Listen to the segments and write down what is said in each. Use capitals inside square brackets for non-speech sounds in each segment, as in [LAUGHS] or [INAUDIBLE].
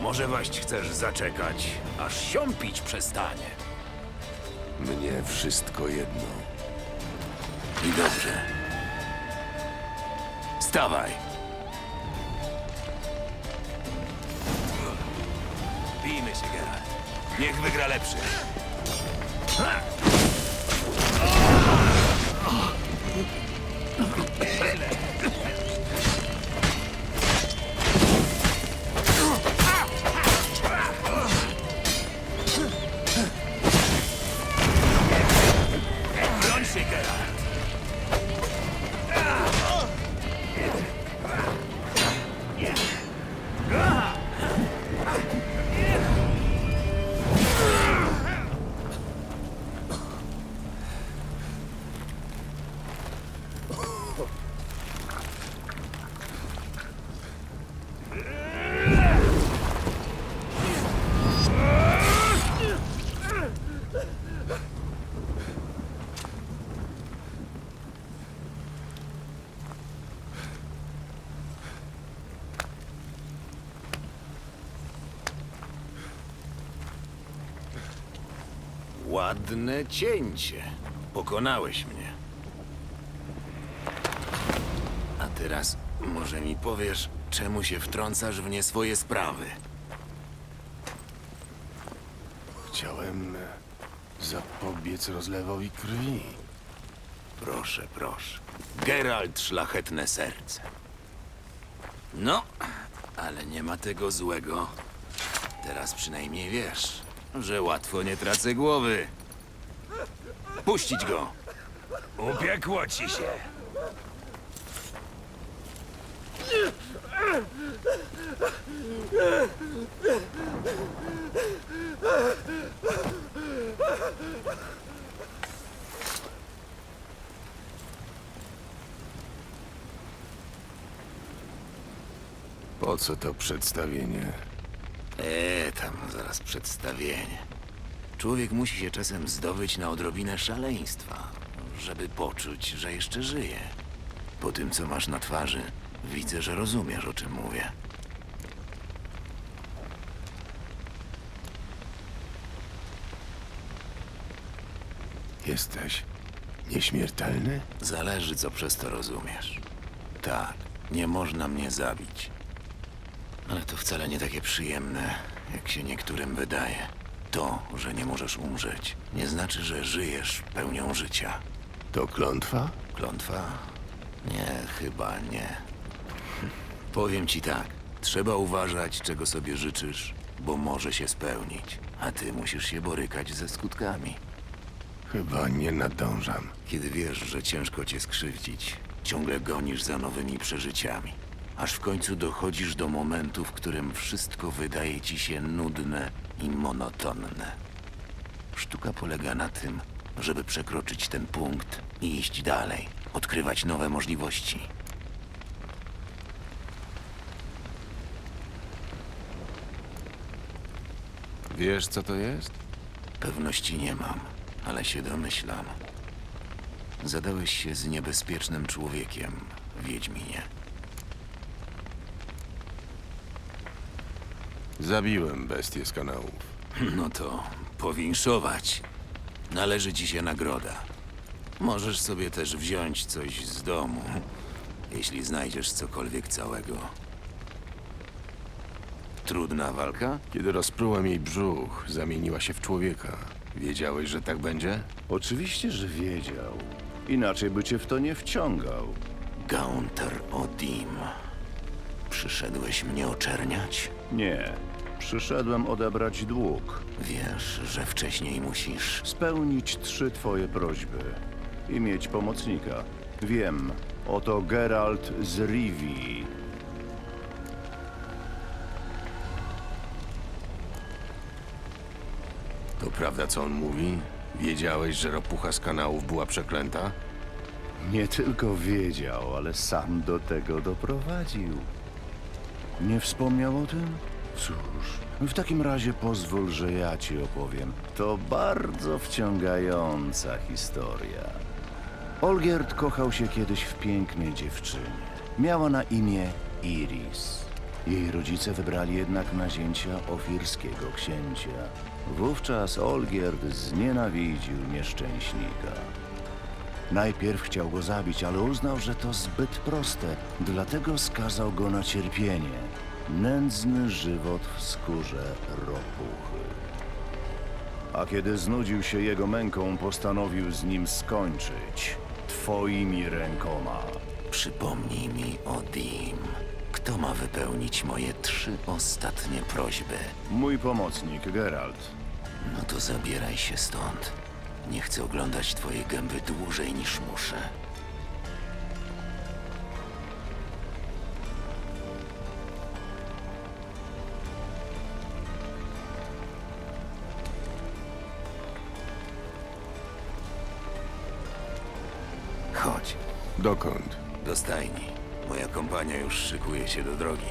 Może waść chcesz zaczekać, aż siąpić przestanie. Mnie wszystko jedno. I dobrze. Stawaj. Bijmy się, Geralt. Niech wygra lepszy. Broń Ładne cięcie. Pokonałeś mnie. A teraz może mi powiesz, czemu się wtrącasz w nie swoje sprawy? Chciałem e, zapobiec rozlewowi krwi. Proszę, proszę. Geralt, szlachetne serce. No, ale nie ma tego złego. Teraz przynajmniej wiesz, że łatwo nie tracę głowy. Puścić go. Upiekło ci się. Po co to przedstawienie? Eee, tam zaraz przedstawienie. Człowiek musi się czasem zdobyć na odrobinę szaleństwa, żeby poczuć, że jeszcze żyje. Po tym, co masz na twarzy, widzę, że rozumiesz, o czym mówię. Jesteś nieśmiertelny? Zależy, co przez to rozumiesz. Tak, nie można mnie zabić. Ale to wcale nie takie przyjemne, jak się niektórym wydaje. To, że nie możesz umrzeć, nie znaczy, że żyjesz pełnią życia. To klątwa? Klątwa? Nie, chyba nie. [LAUGHS] Powiem ci tak. Trzeba uważać, czego sobie życzysz, bo może się spełnić. A ty musisz się borykać ze skutkami. Chyba nie nadążam. Kiedy wiesz, że ciężko cię skrzywdzić, ciągle gonisz za nowymi przeżyciami. Aż w końcu dochodzisz do momentu, w którym wszystko wydaje ci się nudne i monotonne. Sztuka polega na tym, żeby przekroczyć ten punkt i iść dalej, odkrywać nowe możliwości. Wiesz, co to jest? Pewności nie mam, ale się domyślam. Zadałeś się z niebezpiecznym człowiekiem, Wiedźminie. Zabiłem bestię z kanałów. No to powinszować. Należy ci się nagroda. Możesz sobie też wziąć coś z domu, jeśli znajdziesz cokolwiek całego. Trudna walka? Kiedy rozprułem jej brzuch, zamieniła się w człowieka. Wiedziałeś, że tak będzie? Oczywiście, że wiedział. Inaczej by cię w to nie wciągał. Gaunter Odim. Przyszedłeś mnie oczerniać? Nie. Przyszedłem odebrać dług. Wiesz, że wcześniej musisz. Spełnić trzy twoje prośby. I mieć pomocnika. Wiem. Oto Geralt z Rivii. To prawda, co on mówi? Wiedziałeś, że ropucha z kanałów była przeklęta? Nie tylko wiedział, ale sam do tego doprowadził. Nie wspomniał o tym? Cóż, w takim razie pozwól, że ja ci opowiem. To bardzo wciągająca historia. Olgierd kochał się kiedyś w pięknej dziewczynie. Miała na imię Iris. Jej rodzice wybrali jednak nazięcia ofirskiego księcia. Wówczas Olgierd znienawidził nieszczęśnika. Najpierw chciał go zabić, ale uznał, że to zbyt proste, dlatego skazał go na cierpienie. Nędzny żywot w skórze ropuchy. A kiedy znudził się jego męką, postanowił z nim skończyć. Twoimi rękoma. Przypomnij mi o Dim. Kto ma wypełnić moje trzy ostatnie prośby? Mój pomocnik, Geralt. No to zabieraj się stąd. Nie chcę oglądać twojej gęby dłużej niż muszę. Dokąd? do stajni. Moja kompania już szykuje się do drogi.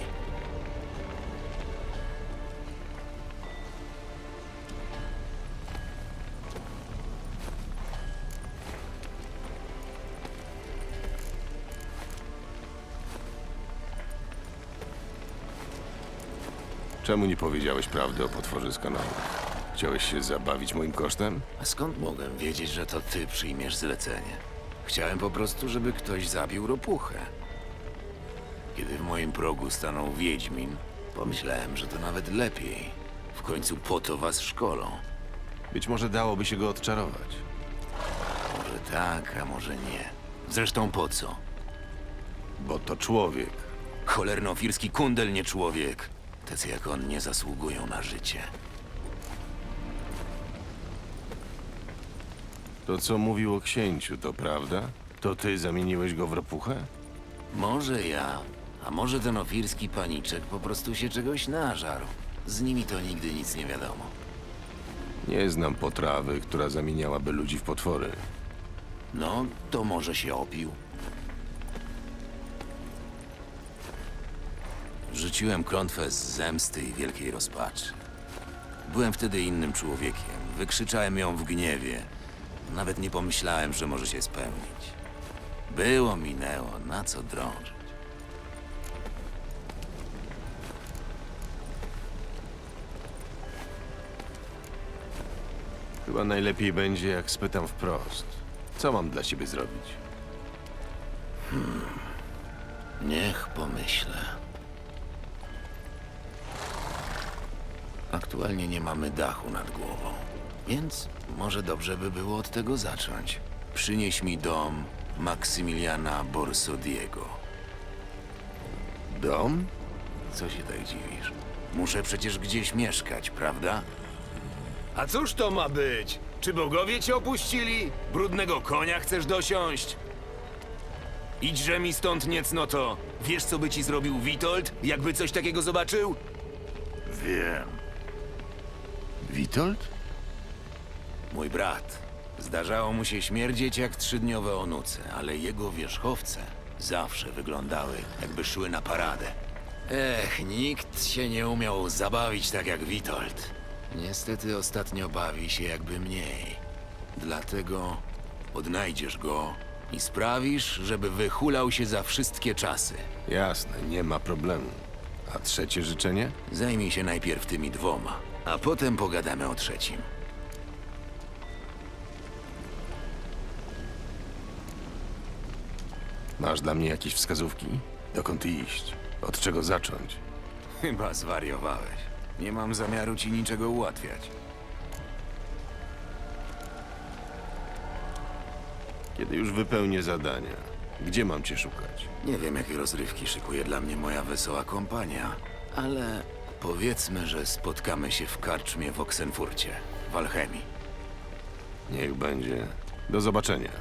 Czemu nie powiedziałeś prawdy o potworze z kanału? Chciałeś się zabawić moim kosztem? A skąd mogłem wiedzieć, że to ty przyjmiesz zlecenie? Chciałem po prostu, żeby ktoś zabił ropuchę. Kiedy w moim progu stanął Wiedźmin, pomyślałem, że to nawet lepiej. W końcu po to was szkolą. Być może dałoby się go odczarować. Może tak, a może nie. Zresztą po co? Bo to człowiek. Cholernofirski kundel, nie człowiek. Tacy jak on nie zasługują na życie. To, co mówił o księciu, to prawda? To ty zamieniłeś go w ropuchę? Może ja, a może ten ofirski paniczek po prostu się czegoś nażarł. Z nimi to nigdy nic nie wiadomo. Nie znam potrawy, która zamieniałaby ludzi w potwory. No, to może się opił. Rzuciłem klątwę z zemsty i wielkiej rozpaczy. Byłem wtedy innym człowiekiem. Wykrzyczałem ją w gniewie. Nawet nie pomyślałem, że może się spełnić. Było, minęło, na co drążyć. Chyba najlepiej będzie, jak spytam wprost. Co mam dla ciebie zrobić? Niech pomyślę. Aktualnie nie mamy dachu nad głową, więc może dobrze by było od tego zacząć. Przynieś mi dom Maksymiliana Borsodiego. Dom? Co się tak dziwisz? Muszę przecież gdzieś mieszkać, prawda? A cóż to ma być? Czy bogowie cię opuścili? Brudnego konia chcesz dosiąść? Idźże mi stąd niecnoto. Wiesz, co by ci zrobił Witold, jakby coś takiego zobaczył? Wiem. Witold? Mój brat. Zdarzało mu się śmierdzieć jak trzydniowe onuce, ale jego wierzchowce zawsze wyglądały, jakby szły na paradę. Ech, nikt się nie umiał zabawić tak jak Witold. Niestety ostatnio bawi się jakby mniej. Dlatego odnajdziesz go i sprawisz, żeby wyhulał się za wszystkie czasy. Jasne, nie ma problemu. A trzecie życzenie? Zajmij się najpierw tymi dwoma, a potem pogadamy o trzecim. Masz dla mnie jakieś wskazówki? Dokąd iść? Od czego zacząć? Chyba zwariowałeś. Nie mam zamiaru ci niczego ułatwiać. Kiedy już wypełnię zadania, gdzie mam cię szukać? Nie wiem, jakie rozrywki szykuje dla mnie moja wesoła kompania, ale powiedzmy, że spotkamy się w karczmie w Oksenfurcie, w Alchemii. Niech będzie. Do zobaczenia.